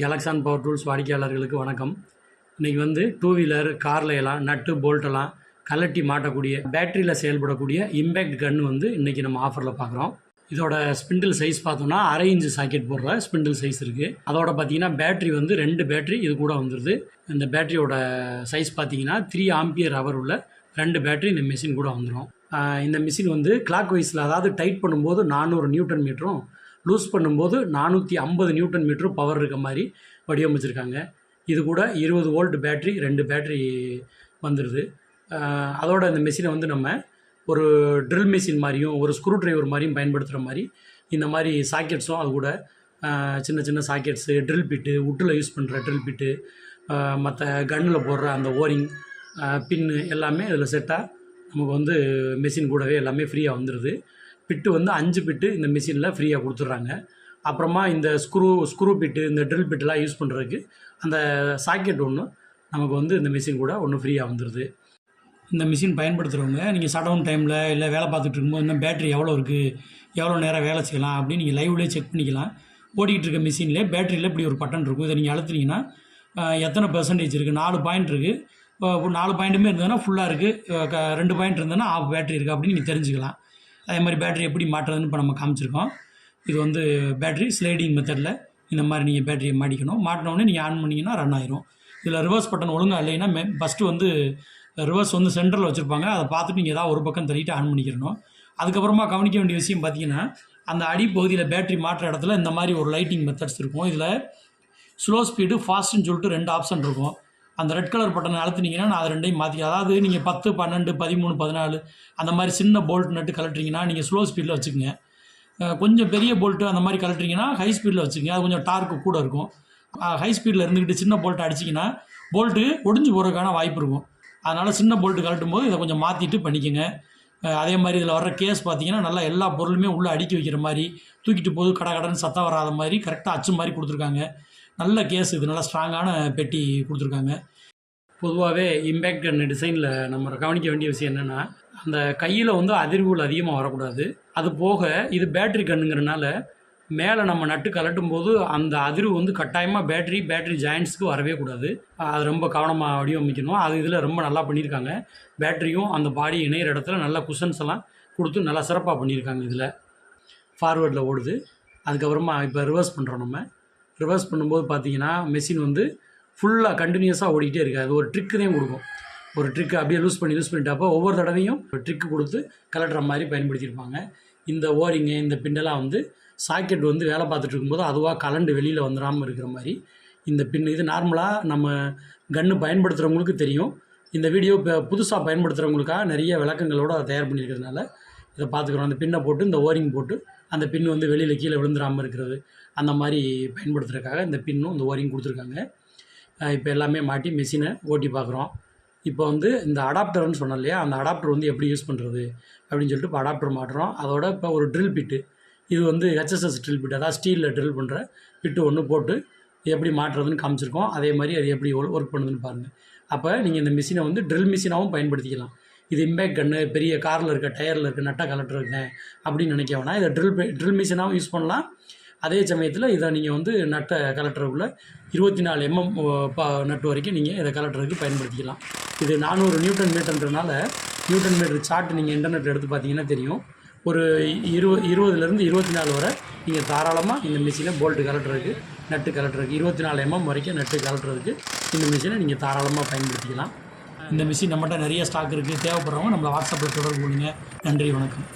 கேலக்ஸான் power tools வாடிக்கையாளர்களுக்கு வணக்கம். இன்றைக்கி வந்து டூ வீலர் கார்ல எல்லாம் நட்டு போல்ட்டெல்லாம் கலட்டி மாட்டக்கூடிய பேட்டரியில் செயல்படக்கூடிய இம்பேக்ட் கன் வந்து இன்றைக்கி நம்ம ஆஃபரில் பார்க்குறோம். இதோட ஸ்பிண்டில் சைஸ் பார்த்தோம்னா அரை இன்ச்சு சாக்கெட் போடுற ஸ்பிண்டில் சைஸ் இருக்குது அதோட பார்த்தீங்கன்னா பேட்ரி வந்து ரெண்டு பேட்ரி இது கூட வந்துடுது இந்த பேட்டரியோட சைஸ் பார்த்தீங்கன்னா த்ரீ ஆம்பியர் ஹவர் உள்ள ரெண்டு பேட்ரி இந்த மிஷின் கூட வந்துடும் இந்த மிஷின் வந்து கிளாக் வைஸில் அதாவது டைட் பண்ணும்போது நானூறு நியூட்டன் மீட்டரும் லூஸ் பண்ணும்போது நானூற்றி ஐம்பது நியூட்டன் மீட்டரும் பவர் இருக்க மாதிரி வடிவமைச்சிருக்காங்க. இது கூட இருபது வோல்ட் பேட்ரி ரெண்டு பேட்ரி வந்துடுது அதோட இந்த மிஷினை வந்து நம்ம ஒரு ட்ரில் மிஷின் மாதிரியும் ஒரு ஸ்க்ரூ டிரைவர் மாதிரியும் பயன்படுத்துகிற மாதிரி இந்த மாதிரி சாக்கெட்ஸும் அது கூட சின்ன சின்ன சாக்கெட்ஸு ட்ரில் பிட்டு உட்டில் யூஸ் பண்ணுற ட்ரில் பிட்டு மற்ற கன்னில் போடுற அந்த ஓரிங் பின்னு எல்லாமே இதில் செட்டாக நமக்கு வந்து மிஷின் கூடவே எல்லாமே ஃப்ரீயாக வந்துடுது பிட்டு வந்து அஞ்சு பிட்டு இந்த மிஷினில் ஃப்ரீயாக கொடுத்துட்றாங்க. அப்புறமா இந்த ஸ்க்ரூ ஸ்க்ரூ பிட்டு இந்த ட்ரில் பிட்டுலாம் யூஸ் பண்ணுறதுக்கு அந்த சாக்கெட் ஒன்று நமக்கு வந்து இந்த மிஷின் கூட ஒன்று ஃப்ரீயாக வந்துடுது இந்த மிஷின் பயன்படுத்துகிறவங்க நீங்கள் சடவுன் டைமில் இல்லை வேலை பார்த்துட்டு இருக்கும்போது இன்னும் பேட்ரி எவ்வளோ இருக்குது எவ்வளோ நேரம் வேலை செய்யலாம் அப்படின்னு நீங்கள் லைவ்லேயே செக் பண்ணிக்கலாம். ஓடிக்கிட்டு இருக்க மிஷின்லேயே பேட்டரியில் இப்படி ஒரு பட்டன் இருக்கும். இதை நீங்கள் அழுத்துனீங்கன்னா எத்தனை பெர்சன்டேஜ் இருக்குது நாலு பாயிண்ட் இருக்குது நாலு பாயிண்ட்டுமே இருந்ததுன்னா ஃபுல்லாக இருக்குது ரெண்டு பாயிண்ட் இருந்ததுன்னா ஆஃப் பேட்டரி இருக்குது அப்படின்னு நீங்கள் தெரிஞ்சுக்கலாம். அதே மாதிரி பேட்டரி எப்படி மாட்டுறதுன்னு இப்போ நம்ம காமிச்சிருக்கோம். இது வந்து பேட்டரி ஸ்லைடிங் மெத்தடில் இந்த மாதிரி நீங்கள் பேட்டரியை மாட்டிக்கணும். மாட்டினோடனே நீங்கள் ஆன் பண்ணிங்கன்னா ரன் ஆயிரும். இதில் ரிவர்ஸ் பட்டன் ஒழுங்காக இல்லைன்னா மே ஃபஸ்ட்டு வந்து ரிவர்ஸ் வந்து சென்டரில் வச்சுருப்பாங்க. அதை பார்த்துட்டு நீங்கள் ஏதாவது ஒரு பக்கம் தள்ளிட்டு ஆன் பண்ணிக்கிறணும். அதுக்கப்புறமா கவனிக்க வேண்டிய விஷயம் பார்த்தீங்கன்னா அந்த அடிப்பகுதியில் பேட்டரி மாற்ற இடத்துல இந்த மாதிரி ஒரு லைட்டிங் மெத்தட்ஸ் இருக்கும். இதில் ஸ்லோ ஸ்பீடு ஃபாஸ்ட்டுன்னு சொல்லிட்டு ரெண்டு ஆப்ஷன் இருக்கும். அந்த ரெட் கலர் பட்டனை அழுத்துனீங்கன்னா நான் அதை ரெண்டையும் மாற்றி அதாவது நீங்கள் பத்து பன்னெண்டு பதிமூணு பதினாலு அந்த மாதிரி சின்ன போல்ட் நட்டு கலட்டுறீங்கன்னா நீங்கள் ஸ்லோ ஸ்பீடில் வச்சுக்கோங்க. கொஞ்சம் பெரிய போல்ட்டு அந்த மாதிரி கலட்டுறீங்கன்னா ஹை ஸ்பீடில் வச்சுக்கோங்க. அது கொஞ்சம் டார்க்கு கூட இருக்கும். ஹை ஸ்பீடில் இருந்துக்கிட்டு சின்ன போல்ட்டை அடிச்சிங்கன்னா போல்ட்டு ஒடிஞ்சு போகிறதுக்கான வாய்ப்பு இருக்கும். அதனால் சின்ன போல்ட்டு கலட்டும் போது இதை கொஞ்சம் மாற்றிட்டு பண்ணிக்கோங்க. அதே மாதிரி இதில் வர்ற கேஸ் பார்த்தீங்கன்னா நல்லா எல்லா பொருளுமே உள்ளே அடுக்கி வைக்கிற மாதிரி தூக்கிட்டு போது கட கடன் சத்தம் வராத மாதிரி கரெக்டாக அச்சு மாதிரி கொடுத்துருக்காங்க. நல்ல கேஸ் இது. நல்லா ஸ்ட்ராங்கான பெட்டி கொடுத்துருக்காங்க. பொதுவாகவே இம்பேக்ட் அண்ட் டிசைனில் நம்ம கவனிக்க வேண்டிய விஷயம் என்னென்னா அந்த கையில் வந்து அதிர்வுகள் அதிகமாக வரக்கூடாது. அது போக இது பேட்டரி கன்னுங்கிறனால மேலே நம்ம நட்டு கலட்டும் போது அந்த அதிர்வு வந்து கட்டாயமாக பேட்டரி பேட்டரி ஜாயின்ட்ஸ்க்கு வரவே கூடாது. அது ரொம்ப கவனமாக வடிவமைக்கணும். அது இதில் ரொம்ப நல்லா பண்ணியிருக்காங்க. பேட்டரியும் அந்த பாடி இணையிற இடத்துல நல்ல குஷன்ஸ் எல்லாம் கொடுத்து நல்லா சிறப்பாக பண்ணியிருக்காங்க இதில். ஃபார்வேர்டில் ஓடுது. அதுக்கப்புறமா இப்போ ரிவர்ஸ் பண்ணுறோம் நம்ம. ரிவர்ஸ் பண்ணும்போது பார்த்தீங்கன்னா மெஷின் வந்து ஃபுல்லாக கண்டினியூஸாக ஓடிக்கிட்டே இருக்குது அது ஒரு ட்ரிக்கு தான் கொடுக்கும். ஒரு ட்ரிக்கு அப்படியே லூஸ் பண்ணி லூஸ் பண்ணிட்டப்போ ஒவ்வொரு தடவையும் ஒரு ட்ரிக்கு கொடுத்து கலட்டுற மாதிரி பயன்படுத்தியிருப்பாங்க. இந்த ஓரிங்கு இந்த பின்னெல்லாம் வந்து சாக்கெட் வந்து வேலை பார்த்துட்டு இருக்கும்போது அதுவாக கலண்டு வெளியில் வந்துடாமல் இருக்கிற மாதிரி இந்த பின் இது நார்மலாக நம்ம கன்று பயன்படுத்துகிறவங்களுக்கு தெரியும். இந்த வீடியோ இப்போ புதுசாக பயன்படுத்துகிறவங்களுக்காக நிறைய விளக்கங்களோட அதை தயார் பண்ணியிருக்கிறதுனால இதை பார்த்துக்குறோம். அந்த பின்னை போட்டு இந்த ஓரிங் போட்டு அந்த பின் வந்து வெளியில் கீழே விழுந்துடாமல் இருக்கிறது. அந்த மாதிரி பயன்படுத்துறதுக்காக இந்த பின்னும் இந்த ஓரிங் கொடுத்துருக்காங்க. இப்போ எல்லாமே மாட்டி மிஷினை ஓட்டி பார்க்குறோம் இப்போ வந்து இந்த அடாப்டர்னு சொன்னோம் இல்லையா? அந்த அடாப்டர் வந்து எப்படி யூஸ் பண்ணுறது அப்படின்னு சொல்லிட்டு இப்போ அடாப்டர் மாட்டுறோம். அதோட இப்போ ஒரு ட்ரில் பிட்டு இது வந்து ஹெச்எஸ்எஸ் ட்ரில் பிட் அதாவது ஸ்டீலில் ட்ரில் பண்ணுற பிட்டு ஒன்று போட்டு எப்படி மாட்டுறதுன்னு காமிச்சிருக்கோம். அதே மாதிரி அது எப்படி ஒர்க் பண்ணுதுன்னு பாருங்கள் அப்போ நீங்கள் இந்த மிஷினை வந்து ட்ரில் மிஷினாகவும் பயன்படுத்திக்கலாம். இது இம்பேக்ட் கன்று பெரிய காரில் இருக்க டயரில் இருக்க நட்டை கலெக்டர் இருக்கேன் அப்படின்னு நினைக்க வேணாம் இதை ட்ரில் ட்ரில் மிஷினாகவும் யூஸ் பண்ணலாம். அதே சமயத்தில் இதை நீங்கள் வந்து நட்டை கலெக்டருக்குள்ளே இருபத்தி நாலு எம்எம் நட்டு வரைக்கும் நீங்கள் இதை கலெக்டருக்கு பயன்படுத்திக்கலாம். இது நானூறு நியூட்டன் மீட்டர்ன்றனால நியூட்டன் மீட்டர் சார்ட் நீங்கள் இன்டர்நெட் எடுத்து பார்த்தீங்கன்னா தெரியும். ஒரு இரு இருபதுலேருந்து இருபத்தி நாலு வரை நீங்கள் தாராளமாக இந்த மிஷினை போல்ட்டு கலட்டுறதுக்கு நட்டு கலட்டுறதுக்கு இருபத்தி நாலு எம்எம் வரைக்கும் நட்டு கலட்டுறதுக்கு இந்த மிஷினை நீங்கள் தாராளமாக பயன்படுத்திக்கலாம். இந்த மிஷின் நம்மகிட்ட நிறைய ஸ்டாக் இருக்குது தேவைப்படுறவங்க நம்மளை வாட்ஸ்அப்பில் தொடர்பு கொடுங்க நன்றி வணக்கம்.